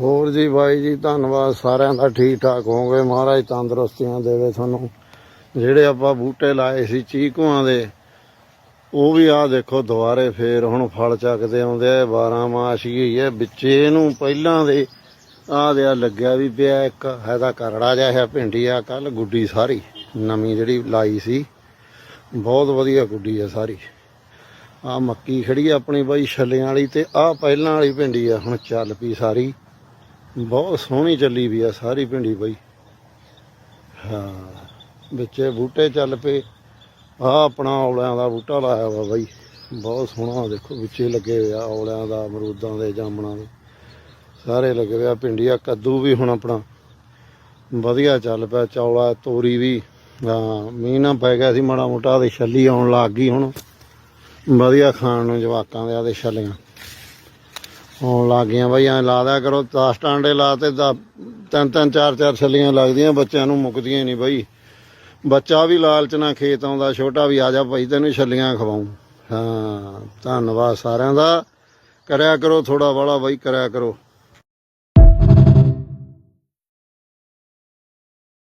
ਹੋਰ ਜੀ ਬਾਈ ਜੀ, ਧੰਨਵਾਦ, ਸਾਰਿਆਂ ਦਾ ਠੀਕ ਠਾਕ ਹੋਵੋਗੇ। ਮਹਾਰਾਜ ਤੰਦਰੁਸਤੀਆਂ ਦੇਵੇ ਤੁਹਾਨੂੰ। ਜਿਹੜੇ ਆਪਾਂ ਬੂਟੇ ਲਾਏ ਸੀ ਚੀਕੂਆਂ ਦੇ, ਉਹ ਵੀ ਆ ਦੇਖੋ, ਦੁਬਾਰੇ ਫੇਰ ਹੁਣ ਫਲ ਚੱਕਦੇ ਆਉਂਦੇ ਆ 12 ਮਾਸ ਹੀ ਹੈ। ਵਿੱਚੇ ਇਹਨੂੰ ਪਹਿਲਾਂ ਦੇ ਆ ਦਿਆ ਲੱਗਿਆ ਵੀ ਪਿਆ ਇੱਕ ਹੈ ਤਾਂ ਕਰੜਾ ਜਿਹਾ ਹੈ ਭਿੰਡੀ ਆ ਕੱਲ ਗੁੱਡੀ ਸਾਰੀ। ਨਵੀਂ ਜਿਹੜੀ ਲਾਈ ਸੀ, ਬਹੁਤ ਵਧੀਆ ਗੁੱਡੀ ਆ ਸਾਰੀ। ਆ ਮੱਕੀ ਖੜੀ ਆਪਣੀ ਬਾਈ, ਛੱਲਿਆਂ ਵਾਲੀ ਤੇ ਆ ਪਹਿਲਾਂ ਵਾਲੀ ਭਿੰਡੀ ਆ, ਹੁਣ ਚੱਲ ਪਈ ਸਾਰੀ। ਬਹੁਤ ਸੋਹਣੀ ਚੱਲੀ ਵੀ ਆ ਸਾਰੀ ਭਿੰਡੀ ਬਈ। ਹਾਂ, ਵਿੱਚ ਬੂਟੇ ਚੱਲ ਪਏ। ਆ ਆਪਣਾ ਔਲਿਆਂ ਦਾ ਬੂਟਾ ਲਾਇਆ ਵਾ ਬਾਈ। ਬਹੁਤ ਸੋਹਣਾ ਦੇਖੋ ਵਿੱਚੇ ਲੱਗੇ ਹੋਏ ਆ ਔਲਿਆਂ ਦਾ, ਅਮਰੂਦਾਂ ਦੇ, ਜਾਮਣਾਂ ਦੇ। ਸਾਰੇ ਲੱਗੇ ਹੋਏ ਆ ਭਿੰਡੀਆਂ ਕੱਦੂ ਵੀ ਹੁਣ ਆਪਣਾ। ਵਧੀਆ ਚੱਲ ਪਿਆ, ਚੌਲਾ, ਤੋਰੀ ਵੀ। ਹਾਂ, ਮੀਂਹ ਨਾ ਪੈ ਗਿਆ ਸੀ ਮਾੜਾ ਮੋਟਾ, ਤੇ ਛੱਲੀ ਆਉਣ ਲੱਗ ਗਈ ਹੁਣ। ਵਧੀਆ ਖਾਣ ਨੂੰ ਜਵਾਕਾਂ ਦੇ ਆਦੇ ਛੱਲੀਆਂ। ਆਉਣ ਲੱਗ ਗਈਆਂ ਬਾਈ, ਐ ਲਾ ਦਿਆ ਕਰੋ 10 ਟਾਂਡੇ ਲਾਤੇ ਤੇ ਤਿੰਨ ਤਿੰਨ, ਚਾਰ ਚਾਰ ਛੱਲੀਆਂ ਲੱਗਦੀਆਂ, ਬੱਚਿਆਂ ਨੂੰ ਮੁੱਕਦੀਆਂ ਨਹੀਂ ਬਈ। ਬੱਚਾ ਵੀ ਲਾਲਚ ਨਾਲ ਖੇਤ ਆਉਂਦਾ, ਛੋਟਾ ਵੀ ਆ ਜਾ ਭਾਈ, ਤੈਨੂੰ ਛੱਲੀਆਂ ਖਵਾਉਂ। ਹਾਂ, ਧੰਨਵਾਦ ਸਾਰਿਆਂ ਦਾ। ਕਰਿਆ ਕਰੋ ਥੋੜਾ ਬਾਲਾ ਬਈ, ਕਰਿਆ ਕਰੋ।